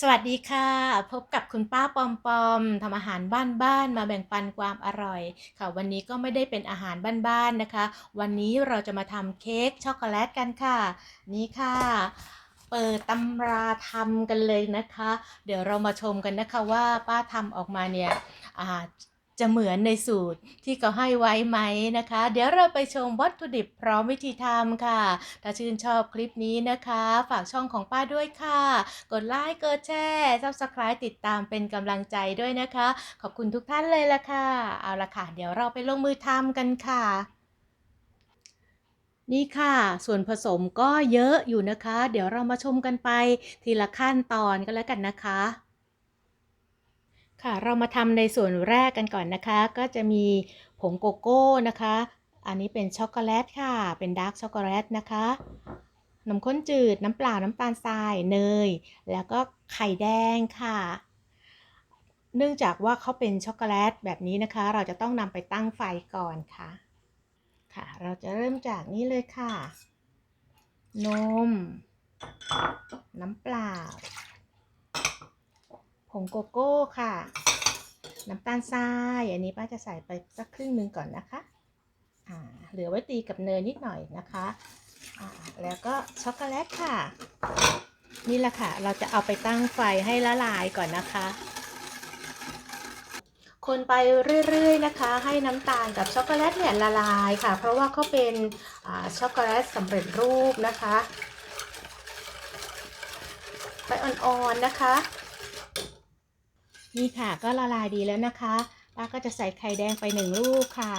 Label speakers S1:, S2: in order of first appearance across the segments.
S1: สวัสดีค่ะ พบกับคุณป้าปอมปอมทำอาหารบ้านๆมาแบ่งปันความอร่อย ค่ะวันนี้ก็ไม่ได้เป็นอาหารบ้านๆนะคะ วันนี้เราจะมาทำเค้กช็อกโกแลตกันค่ะ นี่ค่ะ เปิดตำราทำกันเลยนะคะ เดี๋ยวเรามาชมกันนะคะว่าป้าทำออกมาเนี่ยอ่า จะเหมือนในสูตรที่เขาให้ไว้ไหมนะคะ เดี๋ยวเราไปชมวัตถุดิบพร้อมวิธีทำค่ะ ถ้าชื่นชอบคลิปนี้นะคะ ฝากช่องของป้าด้วยค่ะ กดไลค์กดแชร์ subscribe ติดตามเป็นกำลังใจด้วยนะคะ ขอบคุณทุกท่านเลยละค่ะ เอาละค่ะ เดี๋ยวเราไปลงมือทำกันค่ะนี่ค่ะ ส่วนผสมก็เยอะอยู่นะคะ เดี๋ยวเรามาชมกันไปทีละขั้นตอนก็แล้วกันนะคะ ค่ะเรามาทำในส่วนแรกกันก่อนนะคะ ก็จะมีผงโกโก้นะคะ อันนี้เป็นช็อกโกแลตค่ะ เป็นดาร์กช็อกโกแลตนะคะนมข้นจืดน้ำเปล่าน้ำตาลทรายเนย แล้วก็ไข่แดงค่ะ เนื่องจากว่าเขาเป็นช็อกโกแลตแบบนี้นะคะ เราจะต้องนำไปตั้งไฟก่อนค่ะ ค่ะ เราจะเริ่มจากนี้เลยค่ะ นม น้ำเปล่า งโกโก้ค่ะ น้ำตาลทราย อันนี้ป้าจะใส่ไปสักครึ่งนึงก่อนนะคะอ่าเหลือไว้ตีกับเนยนิดหน่อยนะคะอ่าแล้วก็ช็อกโกแลตค่ะ นี่แหละค่ะ เราจะเอาไปตั้งไฟให้ละลายก่อนนะคะคนไปเรื่อยๆนะคะ ให้น้ำตาลกับช็อกโกแลตเนี่ยละลายค่ะ เพราะว่าเขาเป็นอ่าช็อกโกแลตสำเร็จรูปนะคะ ไปอ่อนๆนะคะ นี่ค่ะก็ละลายดีแล้วนะคะป้าก็จะใส่ไข่แดงไปหนึ่งลูกค่ะ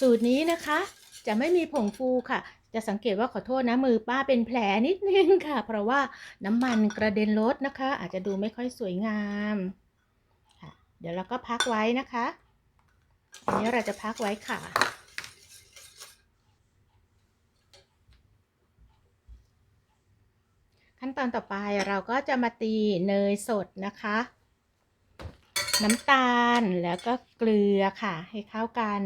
S1: สูตรนี้นะคะ จะไม่มีผงฟูค่ะ จะสังเกตว่าขอโทษนะมือป้าเป็นแผลนิดนึงค่ะ เพราะว่าน้ำมันกระเด็นรถนะคะ อาจจะดูไม่ค่อยสวยงามค่ะ เดี๋ยวเราก็พักไว้นะคะอันนี้เราจะพักไว้ค่ะ ขั้นตอนต่อไปเราก็จะมาตีเนยสดนะคะ น้ำตาลแล้วก็เกลือค่ะ ให้เข้ากัน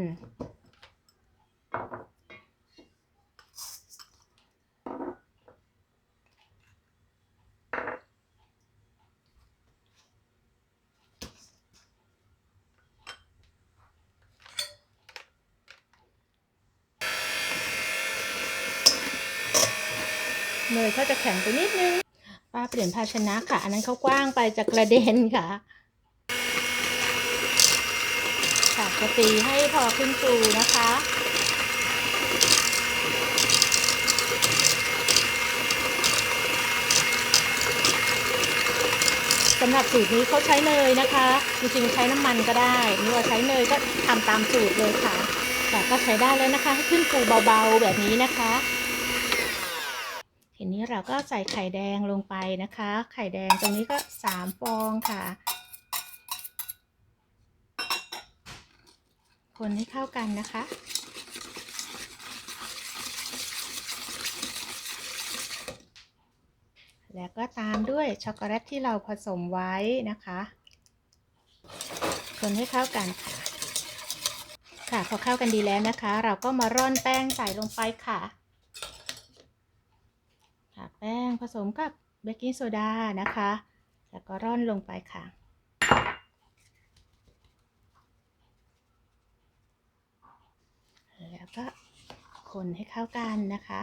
S1: เนยเขาจะแข็งไปนิดนึง ป้าเปลี่ยนภาชนะค่ะ อันนั้นเขากว้างไปจะกกระเด็นค่ะค่ะจะตีให้พอขึ้นฟูนะคะสำหรับสูตรนี้เขาใช้เนยนะคะ จริงๆใช้น้ำมันก็ได้นี่ว่าใช้เนยก็ทำตามสูตรเลยค่ะ แต่ก็ใช้ได้แล้วนะคะ ให้ขึ้นฟูเบาๆแบบนี้นะคะ นี้เราก็ใส่ไข่แดงลงไปนะคะ ไข่แดงตรงนี้ก็สามฟองค่ะ คนให้เข้ากันนะคะ แล้วก็ตามด้วยช็อกโกแลตที่เราผสมไว้นะคะ คนให้เข้ากันค่ะ ค่ะพอเข้ากันดีแล้วนะคะ เราก็มาร่อนแป้งใส่ลงไปค่ะ งผสมกับเบกกิ้งโซดานะคะ แล้วก็ร่อนลงไปค่ะ แล้วก็คนให้เข้ากันนะคะ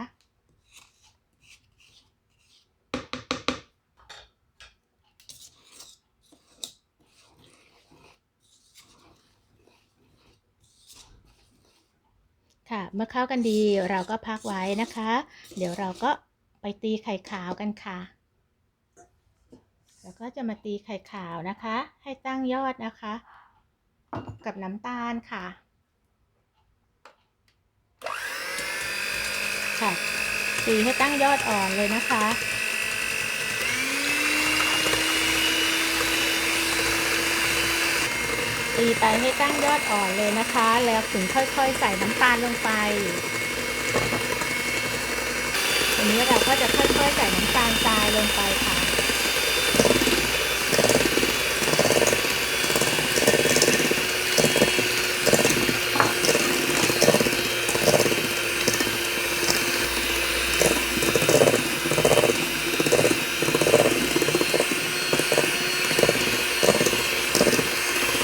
S1: ค่ะเมื่อเข้ากันดีเราก็พักไว้นะคะ เดี๋ยวเราก็ ไปตีไข่ขาวกันค่ะ แล้วก็จะมาตีไข่ขาวนะคะ ให้ตั้งยอดนะคะ กับน้ำตาลค่ะ ค่ะตีให้ตั้งยอดอ่อนเลยนะคะตีไปให้ตั้งยอดอ่อนเลยนะคะ แล้วถึงค่อยๆ ใส่น้ำตาลลงไป ทีนี้เราก็จะค่อยๆใส่น้ำตาลทรายลงไปค่ะ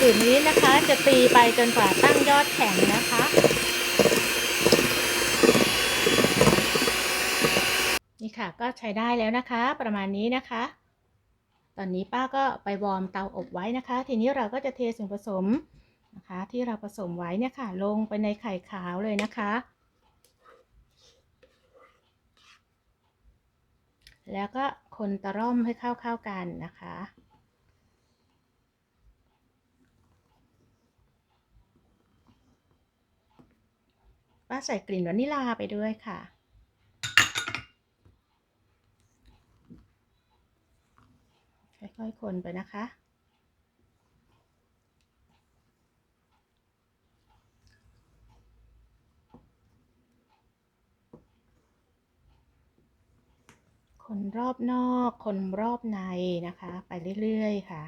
S1: จุดนี้นะคะจะตีไปจนกว่าตั้งยอดแข็งนะคะ ค่ะก็ใช้ได้แล้วนะคะ ประมาณนี้นะคะ ตอนนี้ป้าก็ไปวอร์มเตาอบไว้นะคะ ทีนี้เราก็จะเทส่วนผสมนะคะ ที่เราผสมไว้เนี่ยค่ะ ลงไปในไข่ขาวเลยนะคะ แล้วก็คนตะร่อมให้เข้าๆกันนะคะป้าใส่กลิ่นวานิลาไปด้วยค่ะ ค่อยๆคนไปนะคะ คนรอบนอก คนรอบในนะคะ ไปเรื่อยๆค่ะ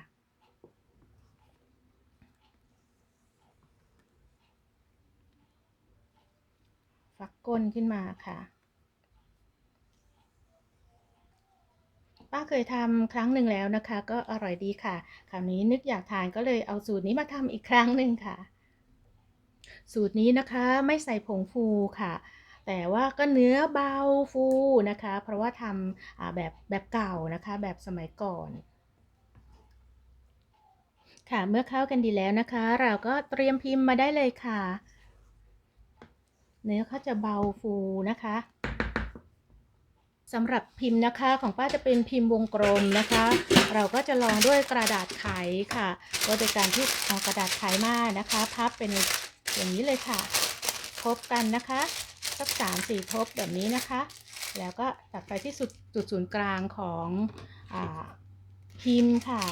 S1: ฟักก้นขึ้นมาค่ะ ป้าเคยทำครั้งหนึ่งแล้วนะคะ ก็อร่อยดีค่ะ คราวนี้นึกอยากทานก็เลยเอาสูตรนี้มาทำอีกครั้งหนึ่งค่ะ สูตรนี้นะคะไม่ใส่ผงฟูค่ะ แต่ว่าก็เนื้อเบาฟูนะคะ เพราะว่าทำแบบแบบเก่านะคะ แบบสมัยก่อนค่ะเมื่อเข้ากันดีแล้วนะคะ เราก็เตรียมพิมพ์มาได้เลยค่ะ เนื้อเขาจะเบาฟูนะคะ สำหรับพิมพ์นะคะของป้าจะเป็นพิมพ์วงกลมนะคะ เราก็จะลองด้วยกระดาษไขค่ะก็โดยการที่เอากระดาษไขมานะคะพับเป็นอย่างนี้เลยค่ะทบกันนะคะสักสามสี่ทบแบบนี้นะคะ แล้วก็ตัดไปที่สุดจุดศูนย์กลางของอพิมพ์ค่ะ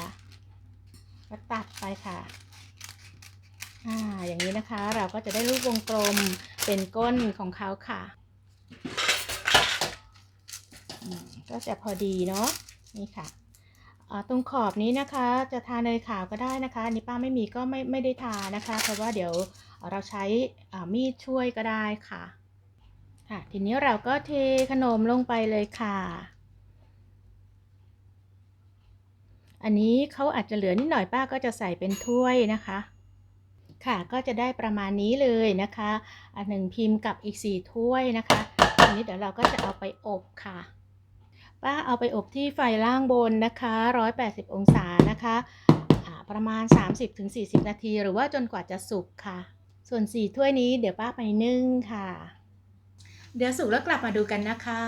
S1: ก็ตัดไปค่ะอ่าอย่างนี้นะคะเราก็จะได้รูปวงกลมเป็นก้นของเขาค่ะ ก็จะพอดีเนาะนี่ค่ะตรงขอบนี้นะคะจะทาเนยขาวก็ได้นะคะอันนี้ป้าไม่มีก็ไม่ไม่ได้ทานะคะ เพราะว่าเดี๋ยวเราใช้มีดช่วยก็ได้ค่ะค่ะทีนี้เราก็เทขนมลงไปเลยค่ะ อันนี้เขาอาจจะเหลือนิดหน่อยป้าก็จะใส่เป็นถ้วยนะคะ ค่ะก็จะได้ประมาณนี้เลยนะคะอันหนึ่งพิมพ์กับอีกสี่ถ้วยนะคะอันนี้เดี๋ยวเราก็จะเอาไปอบค่ะ ป้าเอาไปอบที่ไฟล่างบนนะคะ 180 องศานะคะประมาณ 30-40 นาที หรือว่าจนกว่าจะสุกค่ะ ส่วน4ถ้วยนี้เดี๋ยวป้าไปนึ่งค่ะ เดี๋ยวสุกแล้วกลับมาดูกันนะคะ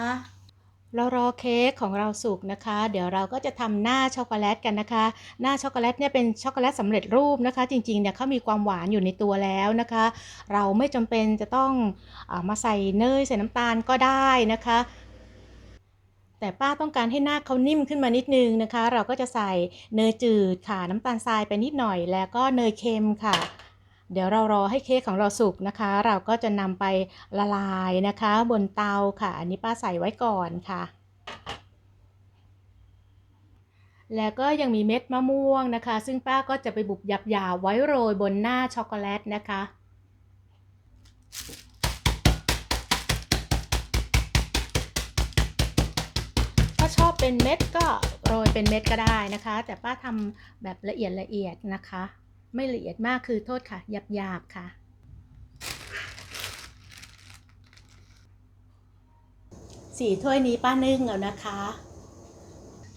S1: เรารอเค้กของเราสุกนะคะ เดี๋ยวเราก็จะทำหน้าช็อกโกแลตกันนะคะ หน้าช็อกโกแลตเนี่ยเป็นช็อกโกแลตสำเร็จรูปนะคะ จริงๆเนี่ยเขามีความหวานอยู่ในตัวแล้วนะคะ เราไม่จำเป็นจะต้องอมาใส่เนยใส่น้ำตาลก็ได้นะคะ แต่ป้าต้องการให้หน้าเขานิ่มขึ้นมานิดนึงนะคะ เราก็จะใส่เนยจืดค่ะน้ำตาลทรายไปนิดหน่อย แล้วก็เนยเค็มค่ะ เดี๋ยวเรารอให้เค้กของเราสุกนะคะ เราก็จะนำไปละลายนะคะ บนเตาค่ะ อันนี้ป้าใส่ไว้ก่อนค่ะแล้วก็ยังมีเม็ดมะม่วงนะคะ ซึ่งป้าก็จะไปบุบหยาบๆไว้โรยบนหน้าช็อกโกแลตนะคะ อบเป็นเม็ดก็โรยเป็นเม็ดก็ได้นะคะ แต่ป้าทำแบบละเอียดละเอียดนะคะ ไม่ละเอียดมากคือโทษค่ะหยาบๆค่ะ สี่ถ้วยนี้ป้านึ่งเอานะคะ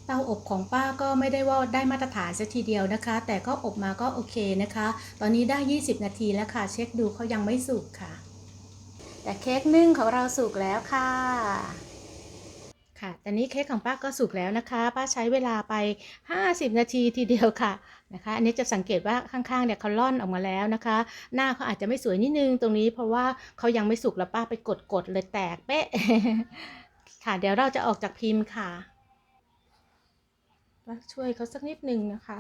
S1: เตาอบของป้าก็ไม่ได้ว่าได้มาตรฐานสัทีเดียวนะคะ แต่ก็อบมาก็โอเคนะคะ ตอนนี้ได้ 20 นาทีแล้วค่ะ เช็คดูเขายังไม่สุกค่ะ แต่เค้กนึ่งของเราสุกแล้วค่ะ ตอนนี้เค้กของป้าก็สุกแล้วนะคะ ป้าใช้เวลาไป 50 นาทีทีเดียวค่ะนะคะ อันนี้จะสังเกตว่าข้างๆเนี่ยเขาล่อนออกมาแล้วนะคะ หน้าเขาอาจจะไม่สวยนิดนึงตรงนี้เพราะว่าเขายังไม่สุกแล้วป้าไปกดๆเลยแตกเป๊ะ ค่ะเดี๋ยวเราจะออกจากพิมพ์ค่ะช่วยเขาสักนิดนึงนะคะ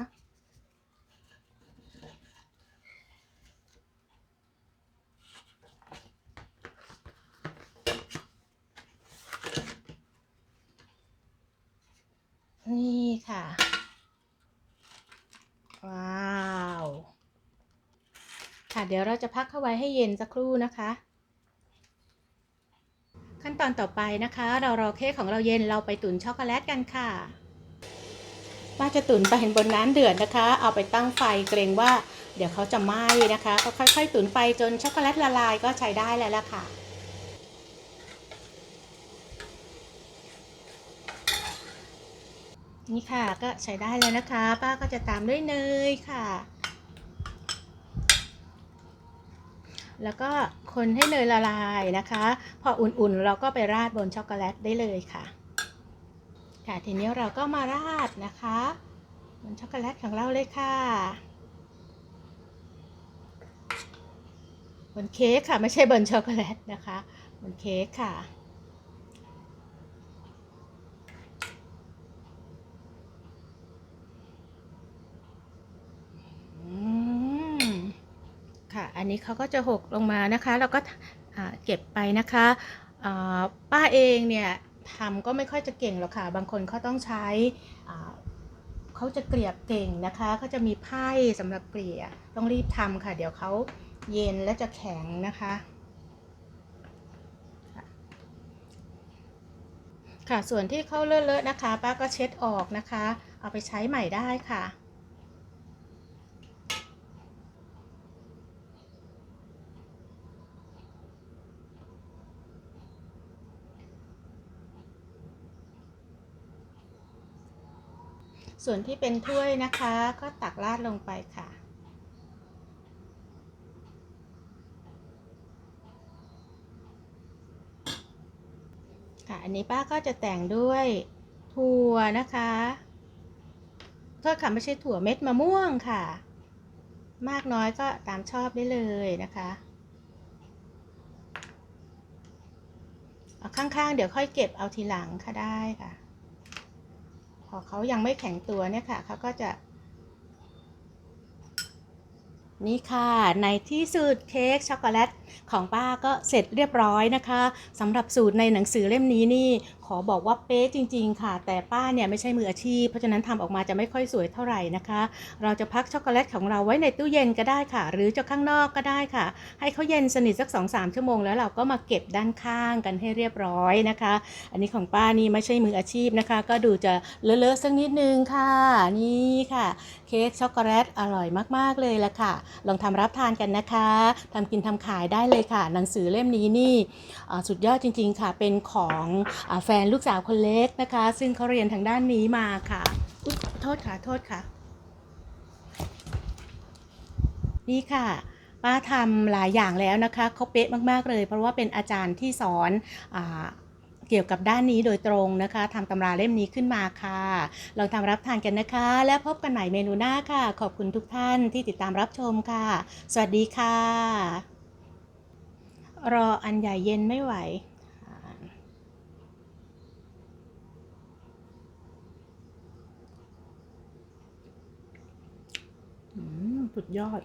S1: นี่ ค่ะ ว้าว ค่ะเดี๋ยวเราจะพักเข้าไว้ให้เย็นสักครู่นะคะ ขั้นตอนต่อไปนะคะ เรารอเค้กของเราเย็นเราไปตุ๋นช็อกโกแลตกันค่ะป้าจะตุ๋นไปบนน้ำเดือดนะคะ เอาไปตั้งไฟเกรงว่า เดี๋ยวเขาจะไหม้นะคะ ก็ค่อยๆ ตุ๋นไปจนช็อกโกแลตละลายก็ใช้ได้แล้วล่ะค่ะ นี่ค่ะก็ใช้ได้แล้วนะคะ ป้าก็จะตามด้วยเนยค่ะ แล้วก็คนให้เนยละลายนะคะ พออุ่นๆ เราก็ไปราดบนช็อกโกแลตได้เลยค่ะ ค่ะทีนี้เราก็มาราดนะคะ บนช็อกโกแลตของเราเลยค่ะบนเค้กค่ะไม่ใช่บนช็อกโกแลตนะคะบนเค้กค่ะ อืมค่ะ อันนี้เขาก็จะหกลงมานะคะแล้วก็เก็บไปนะคะป้าเองเนี่ยทำก็ไม่ค่อยจะเก่งหรอกค่ะ บางคนเขาต้องใช้เขาจะเกลี่ยเก่งนะคะเขาจะมีไพ่สำหรับเกลี่ยต้องรีบทำค่ะ เดี๋ยวเขาเย็นและจะแข็งนะคะค่ะส่วนที่เขาเลอะๆนะคะ ป้าก็เช็ดออกนะคะ เอาไปใช้ใหม่ได้ค่ะ ส่วนที่เป็นถ้วยนะคะ ก็ตักราดลงไปค่ะ ค่ะ อันนี้ป้าก็จะแต่งด้วยถั่วนะคะโทษค่ะไม่ใช่ถั่วเม็ดมะม่วงค่ะ มากน้อยก็ตามชอบได้เลยนะคะเอาข้างๆ เดี๋ยวค่อยเก็บเอาทีหลังค่ะได้ค่ะ อเขายังไม่แข็งตัวเนี่ยค่ะเขาก็จะ นี่ค่ะ ในที่สุดเค้กช็อกโกแลตของป้าก็เสร็จเรียบร้อยนะคะสำหรับสูตรในหนังสือเล่มนี้นี่ อบอกว่าเป๊ะจริง ๆ ค่ะ แต่ป้าเนี่ยไม่ใช่มืออาชีพ เพราะฉะนั้นทำออกมาจะไม่ค่อยสวยเท่าไหร่นะคะ เราจะพักช็อกโกแลตของเราไว้ในตู้เย็นก็ได้ค่ะ หรือจะข้างนอกก็ได้ค่ะ ให้เขาเย็นสนิทสัก2-3ชั่วโมงแล้วเราก็มาเก็บด้านข้างกันให้เรียบร้อยนะคะ อันนี้ของป้านี่ไม่ใช่มืออาชีพนะคะ ก็ดูจะเลอะๆสักนิดนึงค่ะนี่ค่ะ เค้กช็อกโกแลตอร่อยมากๆเลยละค่ะ ลองทำรับทานกันนะคะทำกินทำขายได้เลยค่ะ หนังสือเล่มนี้นี่สุดยอดจริง ๆค่ะเป็นของอแฟนลูกสาวคนเล็กนะคะ ซึ่งเขาเรียนทางด้านนี้มาค่ะอุ๊ยโทษค่ะโทษค่ะ นี่ค่ะป้าทำหลายอย่างแล้วนะคะเขาเป๊ะมากๆเลย เพราะว่าเป็นอาจารย์ที่สอนอเกี่ยวกับด้านนี้โดยตรงนะคะทำตำราเล่มนี้ขึ้นมาค่ะ ลองทำรับทานกันนะคะ แล้วพบกันใหม่เมนูหน้าค่ะ ขอบคุณทุกท่านที่ติดตามรับชมค่ะ สวัสดีค่ะ รออันใหญ่เย็นไม่ไหวอ่าอืม สุดยอด